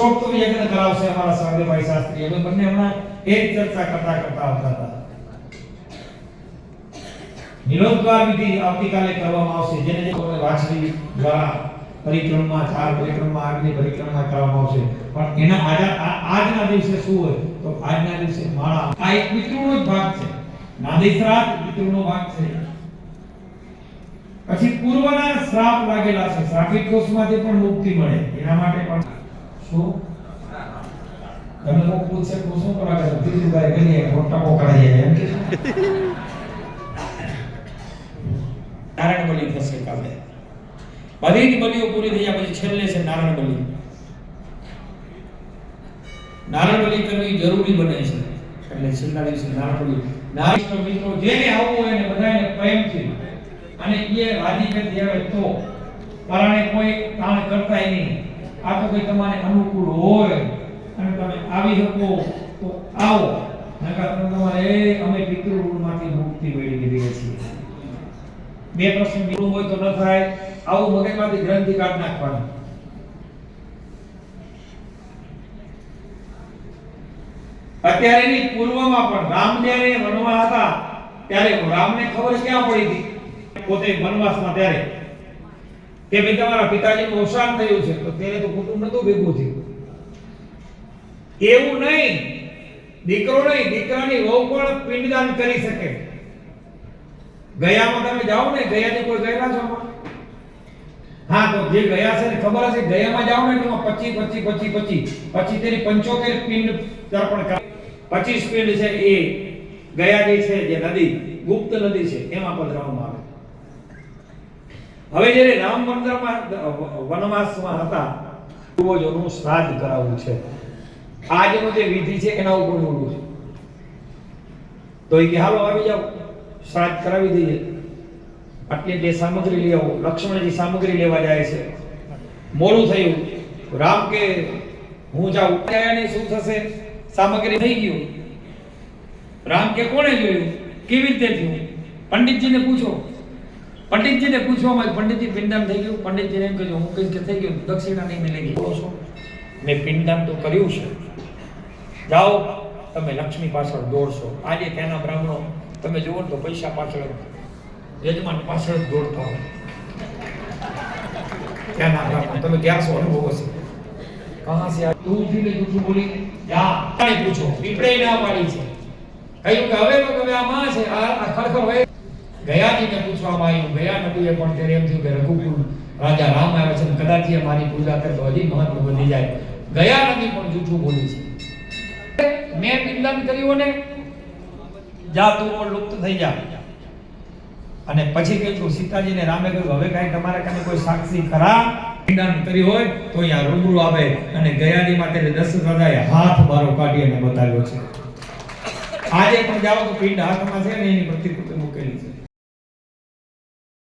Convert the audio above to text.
પુરુષોત્તમ યજ્ઞ કરાવશે અમારા સાગરભાઈ શાસ્ત્રી અમે બંને હમણાં એ ચર્ચા કરતા કરતા આવતા હતા. નિરોધદ્વાર વિધિ આવતીકાલે કરવામાં આવશે. જેને જે કોઈ વાંચવી દ્વારા પરિક્રમા, ચાર પરિક્રમા આગની પરિક્રમા કરવામાં આવશે. પણ એના આજા- આજના દિવસે શું હોય તો આજના દિવસે માળા. આ એક પિતૃનો જ ભાગ છે. નાદી શ્રાદ્ધ પિતૃનો ભાગ છે. પછી પૂર્વના શ્રાપ લાગેલા છે. શ્રાપિત કોષમાંથી પણ મુક્તિ મળે. એના માટે પણ શું તમે તો શું કરવા એમ નારાયણ બલિ થશે કાલે. બધી જ બલિઓ પૂરી થઈ જાય પછી છેલ્લે છે નારાયણ બલિ. નારાયણ બલિ કરવી જરૂરી બને છે. એટલે છેલ્લા દિવસે નારાયણ બલિ. નારાયણ મિત્રો જેને આવવું હોય એને બધાને પ્રેમથી અને એ કરી આવે તો. પરાણે કોઈ કામ કરતાય નહીં. આ તો કોઈ તમારે અનુકૂળ હોય અને તમે આવી શકો, તો આવો. નકર તમે તમારે અમે પિતૃ ઋણમાંથી મુક્તિ મેળવી લઈએ છીએ બે પ્રશ્ન બીજું હોય તો ન થાય આવું મગજમાંથી ગ્રંથિ કાઢ નાખવાનું. અત્યારે ની પૂર્વમાં પણ રામ જ્યારે વનમાં હતા. ત્યારે રામને ખબર ક્યાં પડી હતી? પોતે વનવાસમાં ત્યારે. કે ભાઈ તમારા પિતાજીનું અવસાન થયું છે, તો તેને તો કુટુંબ નતું ભેગું થયું. એવું નહીં, દીકરો નહીં, દીકરાની વહુ પણ પિંડદાન કરી શકે. ગયામાં તમે જાઓ ને, ગયાની કોઈ ગયેલા છો? હા, તો જે ગયા છે ને, ખબર હશે, ગયામાં જાઓ ને, એમાં 25 25 25 25 પછી તેની 75 પિંડ તર્પણ પચીસ 25 પિંડ છે એ ગયા જે છે, જે નદી, ગુપ્ત નદી છે, એમાં પધરાવવામાં આવે. હવે જ્યારે રામ મંદિરમાં વનવાસમાં હતા પૂર્વજોનું શ્રાદ્ધ કરાવવું છે. આજનો જે વિધિ છે એના ઉપર બોલવું છે. તો એ કે હાલો, આવી જાઓ. શ્રાદ્ધ કરાવી દઈએ. આટલી જે સામગ્રી લઈ આવો. લક્ષ્મણજી સામગ્રી લેવા જાય છે. મોડું થયું. રામ કે, હું જાઉં. ને શું થશે? સામગ્રી થઈ ગયું. રામ કે, કોણે જોયું? કેવી રીતે થયું? પંડિતજીને પૂછો. પંડિતજીને પૂછવામાં પંડિતજી પિંડદાન થઈ ગયું. પંડિતજીને એમ કહ્યું હું કહીશ થઈ ગયું. દક્ષિણા નહીં મિલેગી બોલો છો મેં પિંડદાન તો કર્યું છે. જાઓ, તમે લક્ષ્મી પાછળ દોડશો. આજે ત્યાંના બ્રાહ્મણો, તમે જુઓ તો પૈસા પાછળ યજમાન પાછળ દોડતા હોય. ત્યાંના બ્રાહ્મણ, તમે ક્યાં છો? અનુભવ હશે. કહા છે તું ઉઠીને જૂઠું બોલી, જા પૂછો. પીપળે ના પાડી છે. કહ્યું કે હવે તો તમે આ માં છે. આ ખરેખર હવે ગયાજીને પૂછવામાં આવ્યું ગયા નબીએ પણ ત્યારે એમ થયું કે રઘુકુલ રાજા રામ આવે છે કદાચ એ મારી પૂજા કરે હજી મહત્વ વધી જાય. ગયા નબી પણ જૂઠું બોલી છે. મેં પિંડદાન કર્યું ને જા તું પણ લુપ્ત થઈ જા અને પછી કહ્યું સીતાજીને રામે કહ્યું, હવે કાંઈ તમારા કાને કોઈ સાક્ષી ખરા? પિંડદાન કર્યું હોય તો અહીંયા રૂબરૂ આવે. અને ગયાની માટે દશરથ રાજાએ હાથ બારો કાઢી અને બતાવ્યો છે. આજે પણ જાઓ તો પિંડ હાથમાં છે ને એની પ્રતિકૃતિ મૂકેલી છે.